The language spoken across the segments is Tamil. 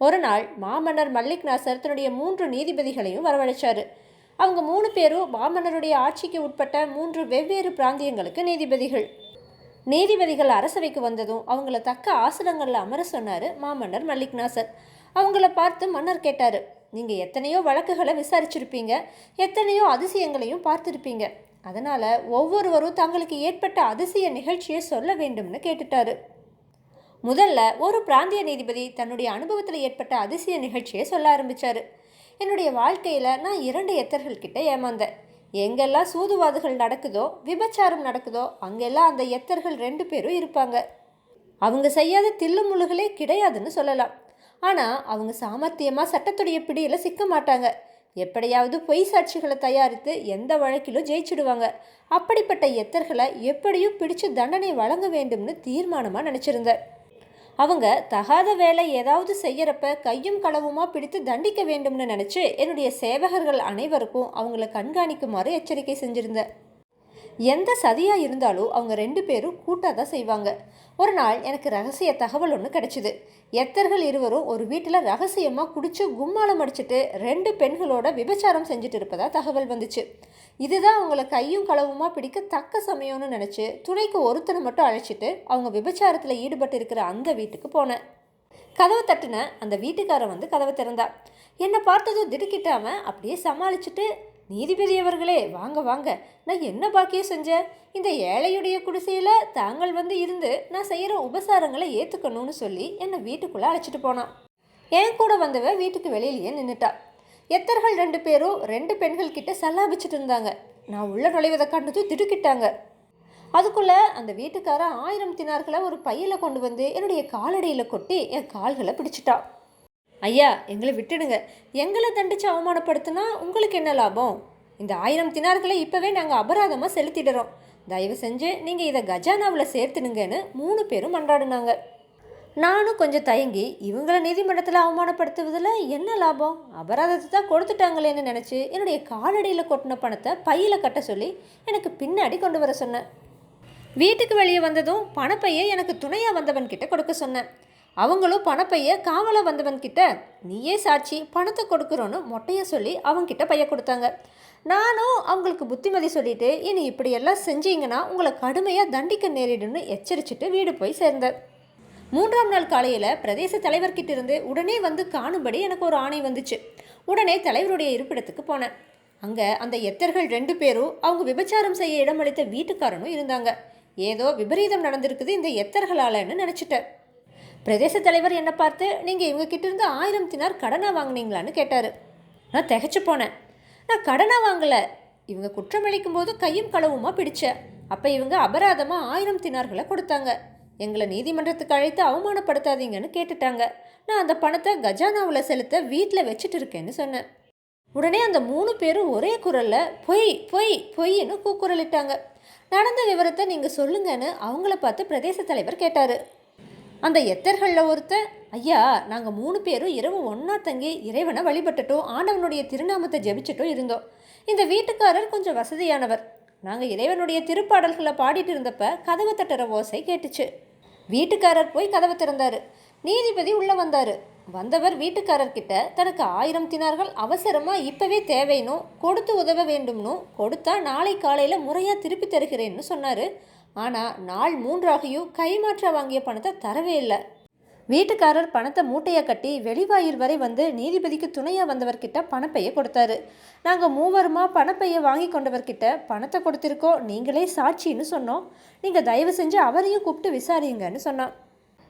ஒரு நாள் மாமன்னர் மல்லிக் நாசர் தன்னுடைய மூன்று நீதிபதிகளையும் வரவழைச்சார். அவங்க மூணு பேரும் மாமன்னருடைய ஆட்சிக்கு உட்பட்ட மூன்று வெவ்வேறு பிராந்தியங்களுக்கு நீதிபதிகள். நீதிபதிகள் அரசவைக்கு வந்ததும் அவங்கள தக்க ஆசனங்களில் அமர சொன்னார் மாமன்னர் மல்லிக் நாசர் அவங்கள பார்த்து மன்னர் கேட்டார் நீங்கள் எத்தனையோ வழக்குகளை விசாரிச்சிருப்பீங்க எத்தனையோ அதிசயங்களையும் பார்த்துருப்பீங்க. அதனால் ஒவ்வொருவரும் தங்களுக்கு ஏற்பட்ட அதிசய நிகழ்ச்சியை சொல்ல வேண்டும்னு கேட்டுட்டாரு. முதல்ல ஒரு பிராந்திய நீதிபதி தன்னுடைய அனுபவத்தில் ஏற்பட்ட அதிசய நிகழ்ச்சியை சொல்ல ஆரம்பித்தார் என்னுடைய வாழ்க்கையில் நான் இரண்டு எத்தர்கள் கிட்ட ஏமாந்தேன். எங்கெல்லாம் சூதுவாதுகள் நடக்குதோ விபச்சாரம் நடக்குதோ அங்கெல்லாம் அந்த எத்தர்கள் ரெண்டு பேரும் இருப்பாங்க. அவங்க செய்யாத தில்லுமுள்ளுகளே கிடையாதுன்னு சொல்லலாம். ஆனால் அவங்க சாமர்த்தியமாக சட்டத்துடைய பிடியில் சிக்க மாட்டாங்க. எப்படியாவது பொய் சாட்சிகளை தயாரித்து எந்த வழக்கிலும் ஜெயிச்சிடுவாங்க. அப்படிப்பட்ட எத்தர்களை எப்படியும் பிடிச்சு தண்டனை வழங்க வேண்டும்னு தீர்மானமாக நினச்சிருந்தேன். அவங்க தகாத வேலை ஏதாவது செய்யறப்ப கையும் களவுமா பிடித்து தண்டிக்க வேண்டும்னு நினச்சி என்னுடைய சேவகர்கள் அனைவருக்கும் அவங்கள கண்காணிக்குமாறு எச்சரிக்கை செஞ்சிருந்தேன். எந்த சதியாக இருந்தாலும் அவங்க ரெண்டு பேரும் கூட்டாக தான் செய்வாங்க. ஒரு நாள் எனக்கு ரகசிய தகவல் ஒன்று கிடச்சிது. எத்தர்கள் இருவரும் ஒரு வீட்டில் ரகசியமாக குடிச்சு கும்மாளம் அடிச்சிட்டு ரெண்டு பெண்களோட விபச்சாரம் செஞ்சுட்டு இருப்பதா தகவல் வந்துச்சு. இதுதான் அவங்கள கையும் களவுமாக பிடிக்க தக்க சமயம்னு நினச்சி துணைக்கு ஒருத்தனை மட்டும் அழைச்சிட்டு அவங்க விபச்சாரத்தில் ஈடுபட்டு இருக்கிற அந்த வீட்டுக்கு போனேன். கதவை தட்டுன அந்த வீட்டுக்காரன் வந்து கதவை திறந்தா. என்னை பார்த்ததும் திடுக்கிட்டாம அப்படியே சமாளிச்சுட்டு நீதிபதி அவர்களே வாங்க வாங்க. நான் என்ன பாக்கியம் செஞ்சேன் இந்த ஏழையுடைய குடிசையில் தாங்கள் வந்து இருந்து நான் செய்கிற உபசாரங்களை ஏற்றுக்கணும்னு சொல்லி என்னை வீட்டுக்குள்ளே அழைச்சிட்டு போனான். என் கூட வந்தவ வீட்டுக்கு வெளியிலேயே நின்றுட்டா எத்தர்கள் ரெண்டு பேரும் ரெண்டு பெண்கள் கிட்ட சல்லாபிச்சிட்டு இருந்தாங்க. நான் உள்ள நுழைவதை கண்டதும் திடுக்கிட்டாங்க. அதுக்குள்ளே அந்த வீட்டுக்காரன் ஆயிரம் தினார்களை ஒரு பையில் கொண்டு வந்து என்னுடைய காலடியில் கொட்டி என் கால்களை பிடிச்சிட்டான். ஐயா எங்களை விட்டுடுங்க. எங்களை தண்டிச்சு அவமானப்படுத்தினா உங்களுக்கு என்ன லாபம்? இந்த ஆயிரம் தினார்களை இப்போவே நாங்கள் அபராதமாக செலுத்திடுறோம். தயவு செஞ்சு நீங்கள் இதை கஜானாவில் சேர்த்துனுங்கன்னு மூணு பேரும் மன்றாடினாங்க. நானும் கொஞ்சம் தயங்கி இவங்களை நீதிமன்றத்தில் அவமானப்படுத்துவதில் என்ன லாபம்? அபராதத்தை தான் கொடுத்துட்டாங்களேன்னு நினச்சி என்னுடைய காலடியில் கொட்டின பணத்தை பையில் கட்ட சொல்லி எனக்கு பின்னாடி கொண்டு வர சொன்னேன். வீட்டுக்கு வெளியே வந்ததும் பணப்பையை எனக்கு துணையாக வந்தவன் கிட்டே கொடுக்க சொன்னேன். அவங்களும் பணப்பைய காவலை வந்தவன் கிட்ட நீயே சாட்சி பணத்தை கொடுக்குறோன்னு மொட்டைய சொல்லி அவங்கிட்ட பைய கொடுத்தாங்க. நானும் அவங்களுக்கு புத்திமதி சொல்லிட்டு இனி இப்படியெல்லாம் செஞ்சீங்கன்னா உங்களை கடுமையாக தண்டிக்க நேரிடும்னு எச்சரிச்சுட்டு வீடு போய் சேர்ந்தேன். மூன்றாம் நாள் காலையில் பிரதேச தலைவர்கிட்ட இருந்து உடனே வந்து காணும்படி எனக்கு ஒரு ஆணை வந்துச்சு. உடனே தலைவருடைய இருப்பிடத்துக்கு போனேன். அங்கே அந்த எத்தர்கள் ரெண்டு பேரும் அவங்க விபச்சாரம் செய்ய இடமளித்த வீட்டுக்காரனும் இருந்தாங்க. ஏதோ விபரீதம் நடந்திருக்குது இந்த எத்தர்களாலன்னு நினச்சிட்டேன். பிரதேச தலைவர் என்னை பார்த்து நீங்கள் இவங்ககிட்ட இருந்து ஆயிரம் தினார் கடனாக வாங்குனீங்களான்னு கேட்டார். நான் திகைச்சு போனேன். நான் கடனாக வாங்கலை. இவங்க குற்றமளிக்கும் போது கையும் களவுமாக பிடிச்சேன். அப்போ இவங்க அபராதமாக ஆயிரம் தினார்களை கொடுத்தாங்க. எங்களை நீதிமன்றத்துக்கு அழைத்து அவமானப்படுத்தாதீங்கன்னு கேட்டுட்டாங்க. நான் அந்த பணத்தை கஜானாவில் செலுத்த வீட்டில் வச்சுட்டு இருக்கேன்னு சொன்னேன். உடனே அந்த மூணு பேரும் ஒரே குரலில் பொய் பொய் பொய்ன்னு கூக்குரலிட்டாங்க. நடந்த விவரத்தை நீங்கள் சொல்லுங்கன்னு அவங்கள பார்த்து பிரதேச தலைவர் கேட்டார். அந்த எத்தர்களில் ஒருத்தன் ஐயா நாங்கள் மூணு பேரும் இரவு ஒன்றா தங்கி இறைவனை வழிபட்டுட்டோம் ஆண்டவனுடைய திருநாமத்தை ஜெபிச்சுட்டும் இருந்தோம். இந்த வீட்டுக்காரர் கொஞ்சம் வசதியானவர். நாங்கள் இறைவனுடைய திருப்பாடல்களை பாடிட்டு இருந்தப்ப கதவை தட்டுற ஓசை கேட்டுச்சு. வீட்டுக்காரர் போய் கதவை திறந்தார். நீதிபதி உள்ளே வந்தார். வந்தவர் வீட்டுக்காரர்கிட்ட தனக்கு ஆயிரம் தினார்கள் அவசரமாக இப்போவே தேவைன்னும் கொடுத்து உதவ வேண்டும்னும் கொடுத்தா நாளை காலையில் முறையாக திருப்பி தருகிறேன்னு சொன்னார். ஆனால் நாள் மூன்றாகியும் கைமாற்ற வாங்கிய பணத்தை தரவே இல்லை. வீட்டுக்காரர் பணத்தை மூட்டையை கட்டி வெளிவாயில் வரை வந்து நீதிபதிக்கு துணையாக வந்தவர்கிட்ட பணப்பையை கொடுத்தாரு. நாங்கள் மூவருமா பணப்பையை வாங்கி கொண்டவர்கிட்ட பணத்தை கொடுத்துருக்கோம் நீங்களே சாட்சின்னு சொன்னோம். நீங்கள் தயவு செஞ்சு அவரையும் கூப்பிட்டு விசாரிங்கன்னு சொன்னான்.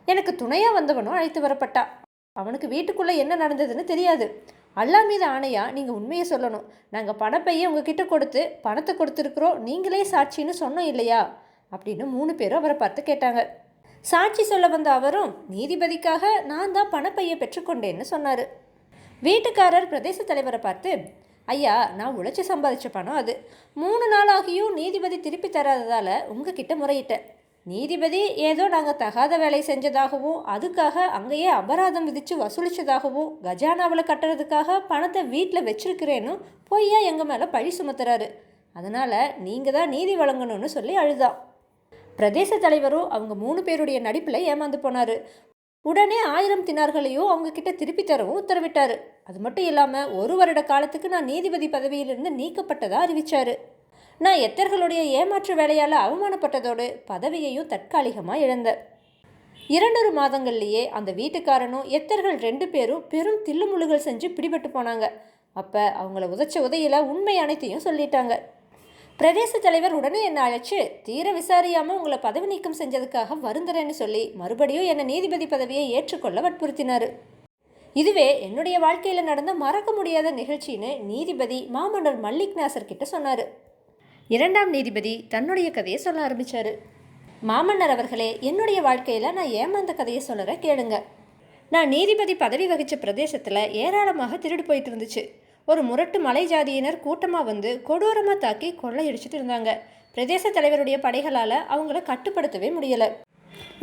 எனக்கு துணையாக வந்தவனும் அழைத்து வரப்பட்டா. அவனுக்கு வீட்டுக்குள்ளே என்ன நடந்ததுன்னு தெரியாது. அல்லா மீது ஆணையா நீங்கள் உண்மையை சொல்லணும். நாங்கள் பணப்பையை உங்ககிட்ட கொடுத்து பணத்தை கொடுத்துருக்குறோம் நீங்களே சாட்சின்னு சொன்னோம் இல்லையா? அப்படின்னு மூணு பேரும் அவரை பார்த்து கேட்டாங்க. சாட்சி சொல்ல வந்த அவரும் நீதிபதிக்காக நான் தான் பணப்பையை பெற்றுக்கொண்டேன்னு சொன்னார். வீட்டுக்காரர் பிரதேச தலைவரை பார்த்து ஐயா நான் உழைச்சி சம்பாதிச்ச பணம் அது. மூணு நாள் ஆகியும் நீதிபதி திருப்பி தராததால் உங்ககிட்ட முறையிட்டேன். நீதிபதி ஏதோ நாங்கள் தகாத வேலை செஞ்சதாகவும் அதுக்காக அங்கேயே அபராதம் விதித்து வசூலித்ததாகவும் கஜானாவில் கட்டுறதுக்காக பணத்தை வீட்டில் வச்சிருக்கிறேன்னு பொய்யா எங்கள் மேலே பழி சுமத்துறாரு. அதனால் நீங்கள் தான் நீதி வழங்கணும்னு சொல்லி அழுதான் பிரதேச தலைவரும் அவங்க மூணு பேருடைய நடிப்பில் ஏமாந்து போனார். உடனே ஆயிரம் தினார்களையும் அவங்க கிட்ட திருப்பி தரவும் உத்தரவிட்டார். அது மட்டும் இல்லாமல் ஒரு வருட காலத்துக்கு நான் நீதிபதி பதவியிலிருந்து நீக்கப்பட்டதாக அறிவித்தார் நான் எத்தர்களுடைய ஏமாற்று வேலையால் அவமானப்பட்டதோடு பதவியையும் தற்காலிகமாக இழந்தேன் இரண்டொரு மாதங்கள்லேயே அந்த வீட்டுக்காரனும் எத்தர்கள் ரெண்டு பேரும் பெரும் தில்லுமுழுகள் செஞ்சு பிடிபட்டு போனாங்க. அப்போ அவங்கள உதைச்ச உதையில் உண்மை அனைத்தையும் சொல்லிட்டாங்க. பிரதேச தலைவர் உடனே என்னை அழைச்சு தீர விசாரியாமல் உங்களை பதவி நீக்கம் செஞ்சதுக்காக வருந்துறேன்னு சொல்லி மறுபடியும் என்னை நீதிபதி பதவியை ஏற்றுக்கொள்ள வற்புறுத்தினார். இதுவே என்னுடைய வாழ்க்கையில் நடந்த மறக்க முடியாத நிகழ்ச்சின்னு நீதிபதி மாமன்னர் மல்லிக் நாசர் கிட்ட சொன்னார். இரண்டாம் நீதிபதி தன்னுடைய கதையை சொல்ல ஆரம்பித்தார் மாமன்னர் அவர்களே என்னுடைய வாழ்க்கையில் நான் ஏமாந்த கதையை சொல்லுற கேளுங்க. நான் நீதிபதி பதவி வகித்த பிரதேசத்தில் ஏராளமாக திருடு போயிட்டு இருந்துச்சு. ஒரு முரட்டு மலை ஜாதியினர் கூட்டமாக வந்து கொடூரமாக தாக்கி கொள்ளையடிச்சிட்டு இருந்தாங்க. பிரதேச தலைவருடைய படைகளால் அவங்கள கட்டுப்படுத்தவே முடியலை.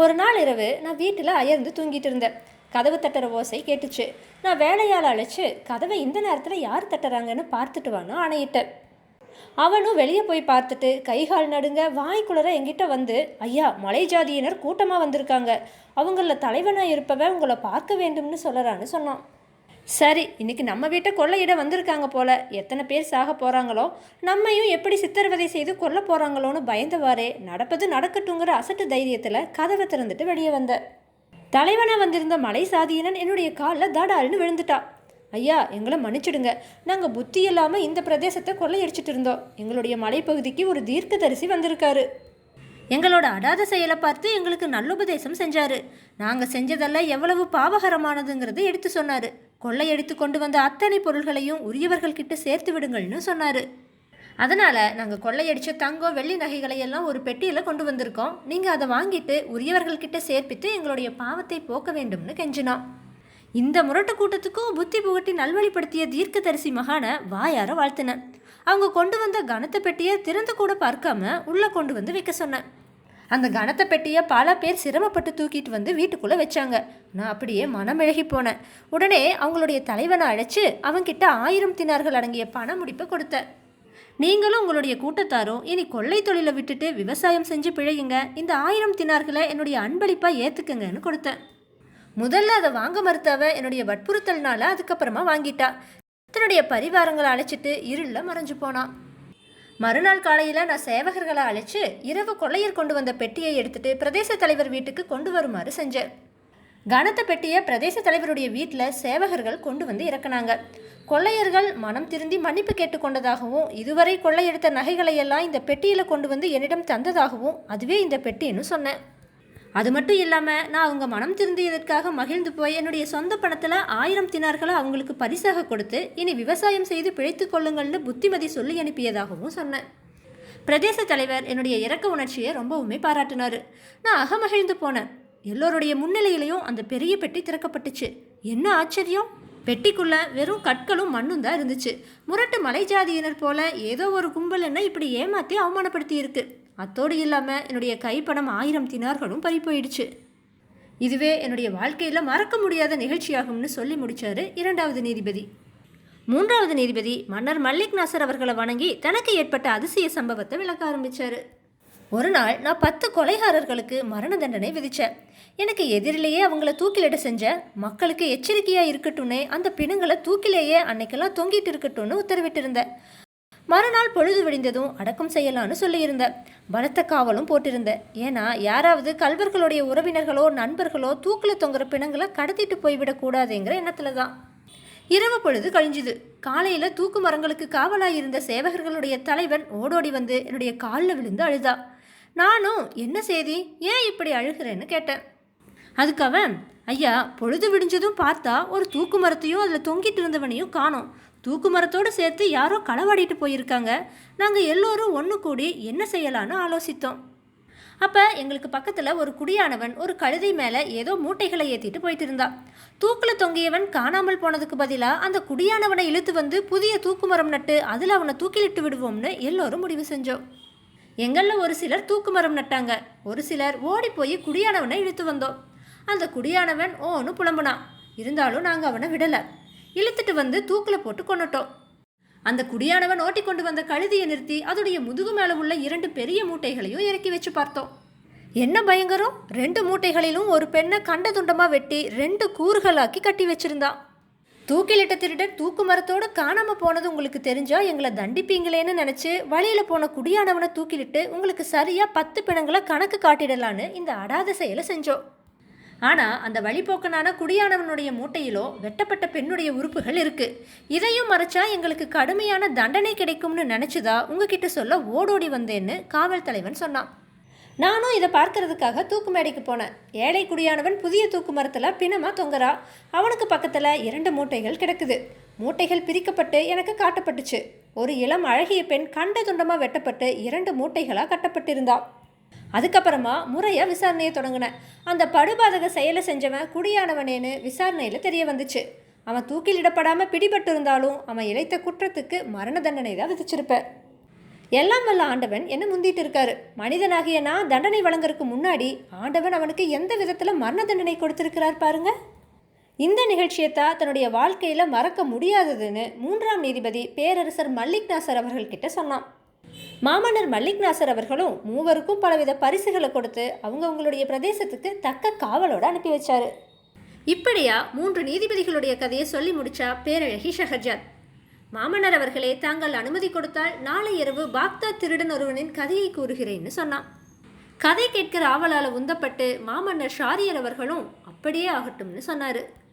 ஒரு நாள் இரவு நான் வீட்டில் அயர்ந்து தூங்கிட்டு இருந்தேன். கதவு தட்டுற ஓசை கேட்டுச்சு. நான் வேலையால் அழைச்சி கதவை இந்த நேரத்தில் யார் தட்டுறாங்கன்னு பார்த்துட்டு வான்னு ஆணையிட்டேன். அவனும் வெளியே போய் பார்த்துட்டு கைகால் நடுங்க வாய்க்குளர எங்கிட்ட வந்து ஐயா மலை ஜாதியினர் கூட்டமாக வந்திருக்காங்க. அவங்கள தலைவனாக இருப்பவன் உங்களை பார்க்க வேண்டும்னு சொல்லறான்னு சொன்னான். சரி இன்னைக்கு நம்ம வீட்டை கொள்ளையிட வந்திருக்காங்க போல. எத்தனை பேர் சாக போகிறாங்களோ நம்மையும் எப்படி சித்திரவதை செய்து கொல்ல போகிறாங்களோன்னு பயந்தவாறே நடப்பது நடக்கட்டுங்கிற அசட்டு தைரியத்தில் கதவை திறந்துட்டு வெளியே வந்த. தலைவனாக வந்திருந்த மலை சாதியினன் என்னுடைய காலில் தடால்னு விழுந்துட்டா. ஐயா எங்களை மன்னிச்சிடுங்க. நாங்கள் புத்தி இல்லாமல் இந்த பிரதேசத்தை கொள்ளையடிச்சிட்டு இருந்தோம். எங்களுடைய மலைப்பகுதிக்கு ஒரு தீர்க்கதரிசி வந்திருக்காரு. எங்களோட அடாத செயலை பார்த்து எங்களுக்கு நல்லுபதேசம் செஞ்சாரு. நாங்கள் செஞ்சதெல்லாம் எவ்வளவு பாவகரமானதுங்கிறது எடுத்து சொன்னார். கொள்ளையடித்து கொண்டு வந்த அத்தனை பொருள்களையும் உரியவர்கள் கிட்ட சேர்த்து விடுங்கள்னு சொன்னார். அதனால் நாங்கள் கொள்ளையடித்த தங்கம் வெள்ளி நகைகளை எல்லாம் ஒரு பெட்டியில் கொண்டு வந்திருக்கோம். நீங்கள் அதை வாங்கிட்டு உரியவர்கள்கிட்ட சேர்ப்பித்து எங்களுடைய பாவத்தை போக்க வேண்டும்னு கெஞ்சினோம். இந்த முரட்டு கூட்டத்துக்கும் புத்தி புகட்டி நல்வழிப்படுத்திய தீர்க்கதரிசி மகானை வாயார வாழ்த்தினேன் அவங்க கொண்டு வந்த கனத்த பெட்டியை திறந்து கூட பார்க்காம உள்ளே கொண்டு வந்து வைக்க சொன்னேன் அந்த கணத்தை பெட்டியை பல பேர் சிரமப்பட்டு தூக்கிட்டு வந்து வீட்டுக்குள்ளே வச்சாங்க. நான் அப்படியே மனமிழகி போனேன். உடனே அவங்களுடைய தலைவனை அழைச்சி அவங்கிட்ட ஆயிரம் தினார்கள் அடங்கிய பண முடிப்பை கொடுத்தேன் நீங்களும் உங்களுடைய கூட்டத்தாரும் இனி கொள்ளை தொழிலை விட்டுட்டு விவசாயம் செஞ்சு பிழையுங்க. இந்த ஆயிரம் தினார்களை என்னுடைய அன்பளிப்பாக ஏற்றுக்குங்கன்னு கொடுத்தேன். முதல்ல அதை வாங்க மறுத்தவ என்னுடைய வற்புறுத்தல்னால அதுக்கப்புறமா வாங்கிட்டா. தன்னுடைய பரிவாரங்களை அழைச்சிட்டு இருளில் மறைஞ்சு போனான். மறுநாள் காலையில் நான் சேவகர்களை அழைச்சு இரவு கொள்ளையர் கொண்டு வந்த பெட்டியை எடுத்துட்டு பிரதேச தலைவர் வீட்டுக்கு கொண்டு வருமாறு செஞ்சேன். கனத்த பெட்டியை பிரதேச தலைவருடைய வீட்டில் சேவகர்கள் கொண்டு வந்து இறக்குனாங்க. கொள்ளையர்கள் மனம் திருந்தி மன்னிப்பு கேட்டுக்கொண்டதாகவும் இதுவரை கொள்ளையெடுத்த நகைகளை எல்லாம் இந்த பெட்டியில் கொண்டு வந்து என்னிடம் தந்ததாகவும் அதுவே இந்த பெட்டின்னு சொன்னேன். அது மட்டும் இல்லாமல் நான் அவங்க மனம் திருந்தியதற்காக மகிழ்ந்து போய் என்னுடைய சொந்த பணத்தில் ஆயிரம் தினார்களை அவங்களுக்கு பரிசாக கொடுத்து இனி விவசாயம் செய்து பிழைத்து கொள்ளுங்கள்னு புத்திமதி சொல்லி அனுப்பியதாகவும் சொன்னேன். பிரதேச தலைவர் என்னுடைய இறக்க உணர்ச்சியை ரொம்பவுமே பாராட்டினார். நான் அகமகிழ்ந்து போனேன். எல்லோருடைய முன்னிலையிலையும் அந்த பெரிய பெட்டி திறக்கப்பட்டுச்சு. என்ன ஆச்சரியம்? பெட்டிக்குள்ள வெறும் கற்களும் மண்ணும் தான் இருந்துச்சு. முரட்டு மலை ஜாதியினர் போல ஏதோ ஒரு கும்பல் என்ன இப்படி ஏமாற்றி அவமானப்படுத்தியிருக்கு. அத்தோடு இல்லாமல் என்னுடைய கைப்பணம் ஆயிரம் தினார்களும் பறி போயிடுச்சு. இதுவே என்னுடைய வாழ்க்கையில் மறக்க முடியாத நிகழ்ச்சியாகும்னு சொல்லி முடித்தார் இரண்டாவது நீதிபதி. மூன்றாவது நீதிபதி மன்னர் மல்லிக் நாசர் அவர்களை வணங்கி தனக்கு ஏற்பட்ட அதிசய சம்பவத்தை விளக்க ஆரம்பித்தார் ஒரு நாள் நான் பத்து கொலைகாரர்களுக்கு மரண தண்டனை விதித்தேன் எனக்கு எதிரிலேயே அவங்கள தூக்கிலிட செஞ்ச மக்களுக்கு எச்சரிக்கையாக இருக்கட்டும்னு அந்த பிணங்களை தூக்கிலேயே அன்னைக்கெல்லாம் தொங்கிட்டு இருக்கட்டும்னு உத்தரவிட்டிருந்தேன். மறுநாள் பொழுது விடிந்ததும் அடக்கம் செய்யலான்னு சொல்லியிருந்தேன். பலத்த காவலும் போட்டிருந்தேன் ஏன்னா யாராவது கல்வர்களுடைய உறவினர்களோ நண்பர்களோ தூக்கில் தொங்குற பிணங்களை கடத்திட்டு போய்விடக்கூடாதுங்கிற எண்ணத்தில் தான். இரவு பொழுது கழிஞ்சுது. காலையில் தூக்கு மரங்களுக்கு காவலாக இருந்த சேவகர்களுடைய தலைவன் ஓடோடி வந்து என்னுடைய காலில் விழுந்து அழுதா. நானும் என்ன செய்தி? ஏன் இப்படி அழுகிறேன்னு கேட்டேன். அதுக்கு அவன் ஐயா பொழுது விடிஞ்சதும் பார்த்தா ஒரு தூக்கு மரத்தையும் அதில் தொங்கிட்டு இருந்தவனையும் காணோம். தூக்கு மரத்தோடு சேர்த்து யாரோ களவாடிட்டு போயிருக்காங்க. நாங்கள் எல்லோரும் ஒன்று கூடி என்ன செய்யலான்னு ஆலோசித்தோம். அப்போ எங்களுக்கு பக்கத்தில் ஒரு குடியானவன் ஒரு கழுதை மேலே ஏதோ மூட்டைகளை ஏற்றிட்டு போயிட்டு இருந்தான் தூக்கில் தொங்கியவன் காணாமல் போனதுக்கு பதிலாக அந்த குடியானவனை இழுத்து வந்து புதிய தூக்குமரம் நட்டு அதில் அவனை தூக்கிலிட்டு விடுவோம்னு எல்லோரும் முடிவு செஞ்சோம். எங்களில் ஒரு சிலர் தூக்குமரம் நட்டாங்க. ஒரு சிலர் ஓடி போய் குடியானவனை இழுத்து வந்தோம். அந்த குடியானவன் ஓன்னு புலம்புனான். இருந்தாலும் நாங்கள் அவனை விடலை. இழுத்துட்டு வந்து தூக்கில் போட்டு கொண்டுட்டோம் அந்த குடியானவன் ஓட்டி கொண்டு வந்த கழுதியை நிறுத்தி அதோடைய முதுகு மேலே உள்ள இரண்டு பெரிய மூட்டைகளையும் இறக்கி வச்சு பார்த்தோம். என்ன பயங்கரம்? ரெண்டு மூட்டைகளிலும் ஒரு பெண்ணை கண்ட துண்டமாக வெட்டி ரெண்டு கூறுகளாக்கி கட்டி வச்சிருந்தான் தூக்கிலிட்ட திருடன் தூக்கு மரத்தோடு காணாமல் போனது உங்களுக்கு தெரிஞ்சா எங்களை தண்டிப்பீங்களேன்னு நினச்சி வழியில் போன குடியானவனை தூக்கிலிட்டு உங்களுக்கு சரியாக பத்து பிணங்களை கணக்கு காட்டிடலான்னு இந்த அடாத செயலை செஞ்சோம். ஆனால் அந்த வழிபோக்கனான குடியானவனுடைய மூட்டையிலோ வெட்டப்பட்ட பெண்ணுடைய உறுப்புகள் இருக்கு. இதையும் மறைச்சா எங்களுக்கு கடுமையான தண்டனை கிடைக்கும்னு நினச்சிதா உங்ககிட்ட சொல்ல ஓடோடி வந்தேன்னு காவல் தலைவன் சொன்னான். நானும் இதை பார்க்கறதுக்காக தூக்கு மேடைக்கு போனேன். ஏழை குடியானவன் புதிய தூக்கு மரத்தில் பிணமா தொங்குறா. அவனுக்கு பக்கத்தில் இரண்டு மூட்டைகள் கிடக்குது. மூட்டைகள் பிரிக்கப்பட்டு எனக்கு காட்டப்பட்டுச்சு. ஒரு இளம் அழகிய பெண் கண்ட துண்டமாக வெட்டப்பட்டு இரண்டு மூட்டைகளாக கட்டப்பட்டிருந்தா. அதுக்கப்புறமா முறையாக விசாரணையை தொடங்கினேன் அந்த படுபாதக செயலை செஞ்சவன் குடியானவனேன்னு விசாரணையில் தெரிய வந்துச்சு. அவன் தூக்கிலிடப்படாமல் பிடிபட்டு இருந்தாலும் அவன் இழைத்த குற்றத்துக்கு மரண தண்டனை தான் விதிச்சிருப்பேன் எல்லாம் வல்ல ஆண்டவன் என்ன முந்திட்டு இருக்காரு. மனிதனாகிய நான் தண்டனை வழங்குறதுக்கு முன்னாடி ஆண்டவன் அவனுக்கு எந்த விதத்தில் மரண தண்டனை கொடுத்துருக்கிறார் பாருங்க. இந்த நிகழ்ச்சியத்தான் தன்னுடைய வாழ்க்கையில் மறக்க முடியாததுன்னு மூன்றாம் நீதிபதி பேரரசர் மல்லிக் நாசர் அவர்கள்கிட்ட சொன்னான். மாமன்னர் மல்லிக் நாசர் அவர்களும் மூவருக்கும் பலவித பரிசுகளை கொடுத்து அவங்கவுங்களுடைய பிரதேசத்துக்கு தக்க காவலோடு அனுப்பி வச்சாரு. இப்படியா மூன்று நீதிபதிகளுடைய கதையை சொல்லி முடிச்சா பேரழகி ஷஹர்ஜாத் மாமன்னர் அவர்களே தாங்கள் அனுமதி கொடுத்தால் நாளை இரவு பாக்தாத் திருடன் ஒருவனின் கதையை கூறுகிறேன்னு சொன்னான். கதை கேட்கிற ஆவலால் உந்தப்பட்டு மாமன்னர் ஷாரியர் அவர்களும் அப்படியே ஆகட்டும்னு சொன்னார்.